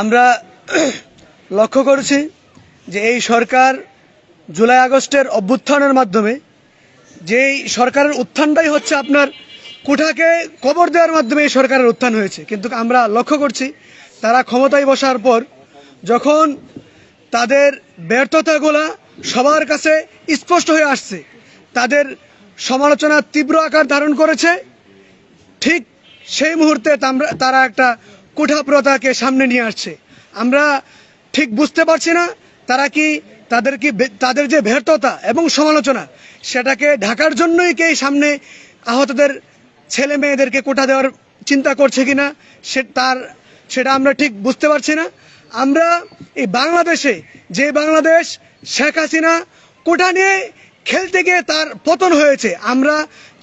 আমরা লক্ষ্য করছি যে এই সরকার জুলাই আগস্টের অভ্যুত্থানের মাধ্যমে, যেই সরকারের উত্থানটাই হচ্ছে আপনার কুঠাকে কবর দেওয়ার মাধ্যমে এই সরকারের উত্থান হয়েছে। কিন্তু আমরা লক্ষ্য করছি, তারা ক্ষমতায় বসার পর যখন তাদের ব্যর্থতাগুলা সবার কাছে স্পষ্ট হয়ে আসছে, তাদের সমালোচনা তীব্র আকার ধারণ করেছে, ঠিক সেই মুহূর্তে তারা একটা কুঠাপ্রতাকে সামনে নিয়ে আসছে। আমরা ঠিক বুঝতে পারছি না তারা কি তাদের কি তাদের যে ব্যর্থতা এবং সমালোচনা সেটাকে ঢাকার জন্যই কি সামনে আহতদের ছেলে মেয়েদেরকে কোটা দেওয়ার চিন্তা করছে কিনা সে তার সেটা আমরা ঠিক বুঝতে পারছি না। আমরা এই বাংলাদেশে যে বাংলাদেশ শেখ হাসিনা কোটা নিয়ে খেলতে গিয়ে তার পতন হয়েছে, আমরা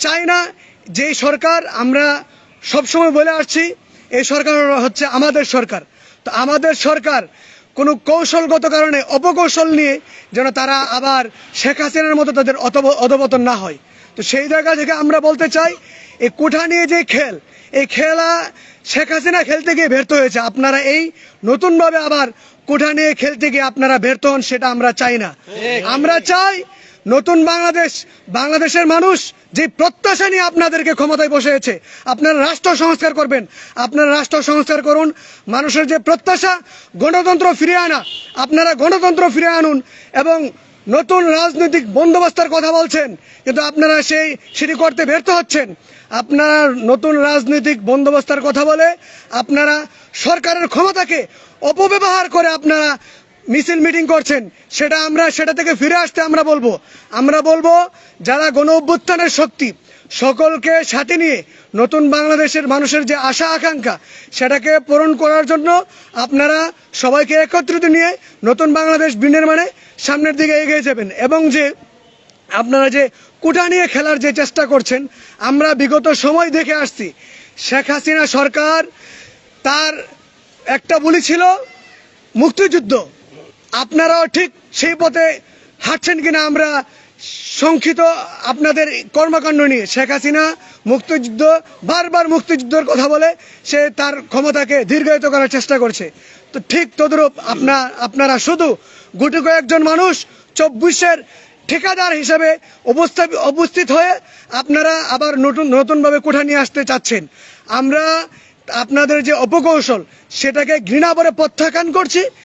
চাই না যে সরকার আমরা সবসময় বলে আসছি এই সরকার হচ্ছে আমাদের সরকার। তো আমাদের সরকার কোনো কৌশলগত কারণে অপকৌশল নিয়ে যেন তারা আবার শেখ হাসিনার মতো তাদের অধপতন না হয়। তো সেই জায়গা থেকে আমরা বলতে চাই এই কোঠা নিয়ে যে খেল এই খেলা শেখ হাসিনা খেলতে গিয়ে ব্যর্থ হয়েছে। আপনারা এই নতুনভাবে আবার কোঠা নিয়ে খেলতে গিয়ে আপনারা ব্যর্থ হন সেটা আমরা চাই না। আমরা চাই নতুন বাংলাদেশ, বাংলাদেশের মানুষ যে প্রত্যাশা নিয়ে আপনাদেরকে ক্ষমতায় বসেছে আপনারা রাষ্ট্র সংস্কার করবেন। আপনারা রাষ্ট্র সংস্কার করুন, মানুষের যে প্রত্যাশা, গণতন্ত্র ফিরিয়ে আনা, আপনারা গণতন্ত্র ফিরিয়ে আনুন এবং নতুন রাজনৈতিক বন্দোবস্তের কথা বলছেন, কিন্তু আপনারা সেই সেটি করতে ব্যর্থ হচ্ছেন। আপনারা নতুন রাজনৈতিক বন্দোবস্তের কথা বলে, আপনারা সরকারের ক্ষমতাকে অপব্যবহার করে আপনারা মিছিল মিটিং করছেন, সেটা আমরা, সেটা থেকে ফিরে আসতে আমরা বলব। আমরা বলব, যারা গণ অভ্যুত্থানের শক্তি, সকলকে সাথে নিয়ে নতুন বাংলাদেশের মানুষের যে আশা, আকাঙ্ক্ষা, সেটাকে পূরণ করার জন্য আপনারা সবাইকে একত্রিত নিয়ে নতুন বাংলাদেশ বিনির্মাণে সামনের দিকে এগিয়ে যাবেন। এবং যে আপনারা যে কুটা নিয়ে খেলার যে চেষ্টা করছেন, আমরা বিগত সময় দেখে আসছি, শেখ হাসিনা সরকার তার একটা বলি ছিল মুক্তিযুদ্ধ। আপনারাও ঠিক সেই পথে হাঁটছেন কিনা আমরা সংক্ষিপ্ত আপনাদের কর্মকাণ্ড নিয়ে। শেখ হাসিনা মুক্তিযুদ্ধ, বারবার মুক্তিযুদ্ধের কথা বলে সে তার ক্ষমতাকে দীর্ঘায়িত করার চেষ্টা করছে। তো ঠিক তদ্রূপ আপনা, আপনারা শুধু গুটি কয়েকজন মানুষ চব্বিশের ঠিকাদার হিসেবে অবস্থা উপস্থিত হয়ে আপনারা আবার নতুন, নতুনভাবে কোঠা নিয়ে আসতে চাচ্ছেন। আমরা আপনাদের যে অপকৌশল, সেটাকে ঘৃণা করে প্রত্যাখ্যান করছি।